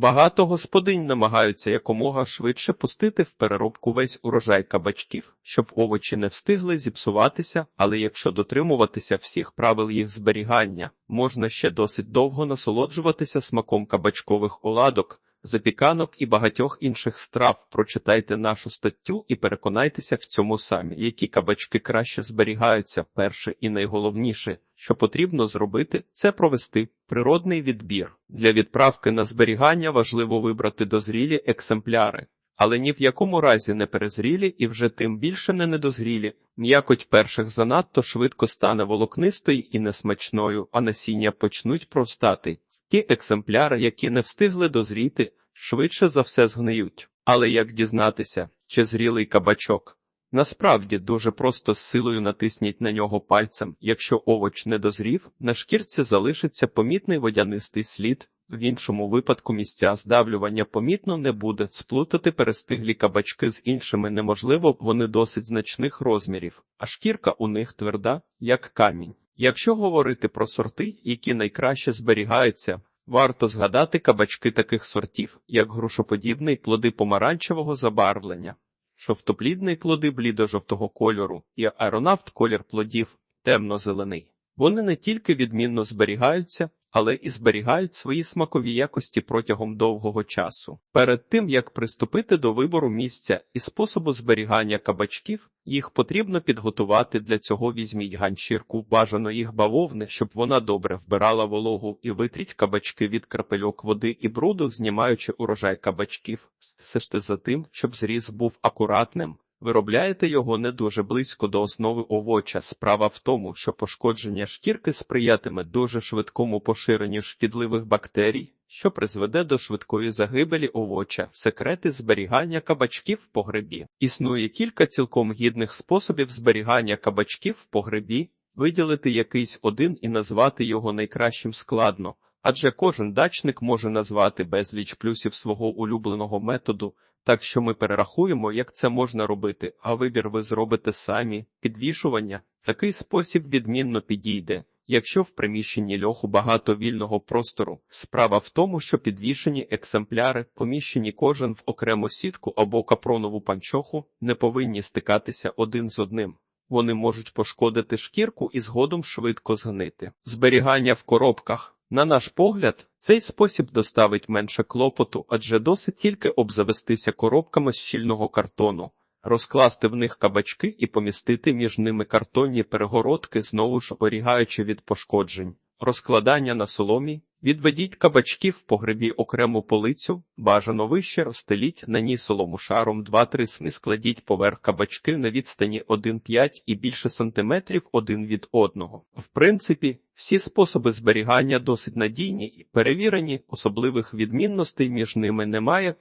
Багато господинь намагаються якомога швидше пустити в переробку весь урожай кабачків, щоб овочі не встигли зіпсуватися, але якщо дотримуватися всіх правил їх зберігання, можна ще досить довго насолоджуватися смаком кабачкових оладок, запіканок і багатьох інших страв. Прочитайте нашу статтю і переконайтеся в цьому самі, які кабачки краще зберігаються. Перше і найголовніше, що потрібно зробити, це провести природний відбір. Для відправки на зберігання важливо вибрати дозрілі екземпляри. Але ні в якому разі не перезрілі і вже тим більше не недозрілі. М'якоть перших занадто швидко стане волокнистою і несмачною, а насіння почнуть простати. Ті екземпляри, які не встигли дозріти, швидше за все згниють. Але як дізнатися, чи зрілий кабачок? Насправді дуже просто з силою натисніть на нього пальцем. Якщо овоч не дозрів, на шкірці залишиться помітний водянистий слід. В іншому випадку місця здавлювання помітно не буде. Сплутати перестиглі кабачки з іншими неможливо, вони досить значних розмірів, а шкірка у них тверда, як камінь. Якщо говорити про сорти, які найкраще зберігаються, варто згадати кабачки таких сортів, як грушоподібний плоди помаранчевого забарвлення, жовтоплідний плоди блідо-жовтого кольору і аеронавт колір плодів темно-зелений. Вони не тільки відмінно зберігаються, але і зберігають свої смакові якості протягом довгого часу. Перед тим як приступити до вибору місця і способу зберігання кабачків, їх потрібно підготувати. Для цього візьміть ганчірку, бажано їх бавовни, щоб вона добре вбирала вологу і витріть кабачки від крапельок води і бруду, знімаючи урожай кабачків. все Стежте за тим, щоб зріз був акуратним. Виробляєте його не дуже близько до основи овоча. Справа в тому, що пошкодження шкірки сприятиме дуже швидкому поширенню шкідливих бактерій, що призведе до швидкої загибелі овоча. Секрети зберігання кабачків в погребі. Існує кілька цілком гідних способів зберігання кабачків в погребі. Виділити якийсь один і назвати його найкращим складно, адже кожен дачник може назвати безліч плюсів свого улюбленого методу. Так що ми перерахуємо, як це можна робити, а вибір ви зробите самі. Підвішування такий спосіб відмінно підійде. Якщо в приміщенні льоху багато вільного простору, справа в тому, що підвішені екземпляри, поміщені кожен в окрему сітку або капронову панчоху, не повинні стикатися один з одним. Вони можуть пошкодити шкірку і згодом швидко згнити. Зберігання в коробках. На наш погляд, цей спосіб доставить менше клопоту, адже досить тільки обзавестися коробками з щільного картону, розкласти в них кабачки і помістити між ними картонні перегородки, знову ж оберігаючи від пошкоджень. Розкладання на соломі. Відведіть кабачки в погребі окрему полицю, бажано вище розстеліть на ній солому шаром 2-3 сни складіть поверх кабачки на відстані 1,5 і більше сантиметрів один від одного. В принципі, всі способи зберігання досить надійні і перевірені, особливих відмінностей між ними немає.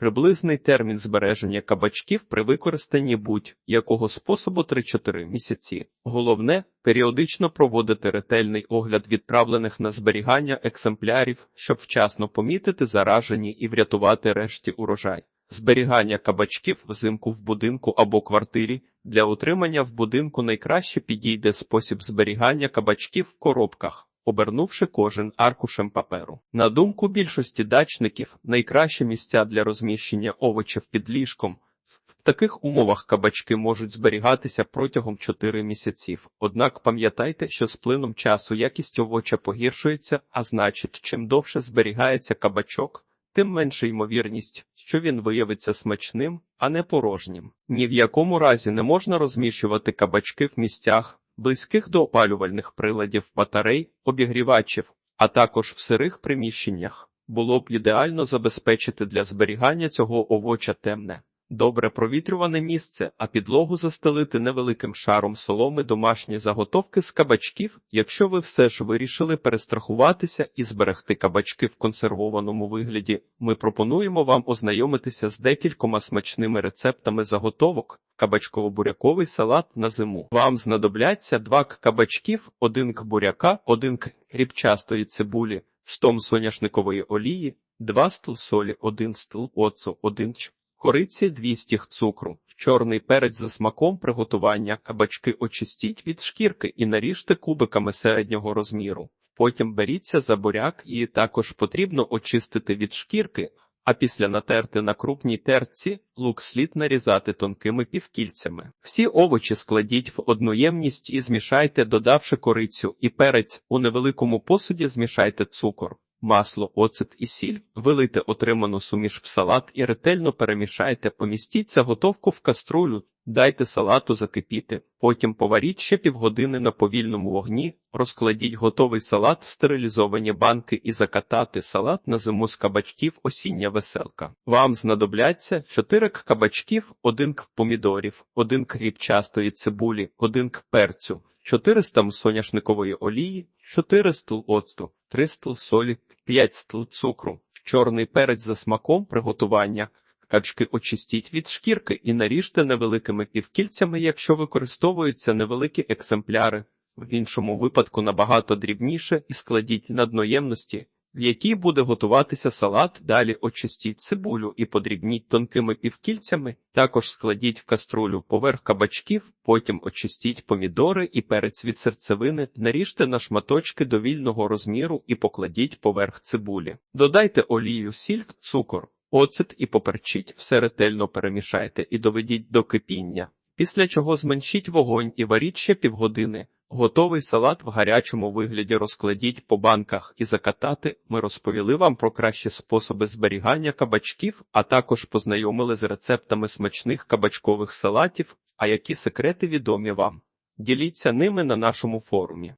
Приблизний термін збереження кабачків при використанні будь-якого способу 3-4 місяці. Головне періодично проводити ретельний огляд відправлених на зберігання екземплярів, щоб вчасно помітити заражені і врятувати решті урожай. Зберігання кабачків взимку в будинку або квартирі для утримання в будинку найкраще підійде спосіб зберігання кабачків в коробках обернувши кожен аркушем паперу. На думку більшості дачників, найкращі місця для розміщення овочів під ліжком. В таких умовах кабачки можуть зберігатися протягом 4 місяців. Однак пам'ятайте, що з плином часу якість овоча погіршується, а значить, чим довше зберігається кабачок, тим менша ймовірність, що він виявиться смачним, а не порожнім. Ні в якому разі не можна розміщувати кабачки в місцях, близьких до опалювальних приладів батарей, обігрівачів, а також в сирих приміщеннях, було б ідеально забезпечити для зберігання цього овоча темне. Добре провітрюване місце, а підлогу застелити невеликим шаром соломи домашні заготовки з кабачків, якщо ви все ж вирішили перестрахуватися і зберегти кабачки в консервованому вигляді, ми пропонуємо вам ознайомитися з декількома смачними рецептами заготовок, кабачково-буряковий салат на зиму. Вам знадобляться 2 кабачків, 1 к буряка, 1 к рібчастої цибулі, 100 соняшникової олії, 2 стл солі, 1 стл оцу, 1 ч кориці 200 г цукру, чорний перець за смаком приготування, кабачки очистіть від шкірки і наріжте кубиками середнього розміру. Потім беріться за буряк і також потрібно очистити від шкірки, а після натерти на крупній терці лук слід нарізати тонкими півкільцями. Всі овочі складіть в одну ємність і змішайте, додавши корицю і перець. У невеликому посуді змішайте цукор. Масло, оцет і сіль, вилийте отриману суміш в салат і ретельно перемішайте, помістіть заготовку в каструлю, дайте салату закипіти, потім поваріть ще півгодини на повільному вогні, розкладіть готовий салат в стерилізовані банки і закатати салат на зиму з кабачків осіння веселка. Вам знадобляться 4 к кабачків, 1 к помідорів, 1 к рібчастої цибулі, 1 к перцю, 400 м соняшникової олії, 4 стл оцту, 3 стл солі, 5 стл цукру, чорний перець за смаком приготування. Качки очистіть від шкірки і наріжте невеликими півкільцями, якщо використовуються невеликі екземпляри. В іншому випадку набагато дрібніше і складіть на дно ємності, в якій буде готуватися салат. Далі очистіть цибулю і подрібніть тонкими півкільцями. Також складіть в каструлю поверх кабачків, потім очистіть помідори і перець від серцевини, наріжте на шматочки довільного розміру і покладіть поверх цибулі. Додайте олію, сіль, цукор. Оцет і поперчіть, все ретельно перемішайте і доведіть до кипіння. Після чого зменшіть вогонь і варіть ще півгодини. Готовий салат в гарячому вигляді розкладіть по банках і закатати. Ми розповіли вам про кращі способи зберігання кабачків, а також познайомили з рецептами смачних кабачкових салатів. А які секрети відомі вам? Діліться ними на нашому форумі.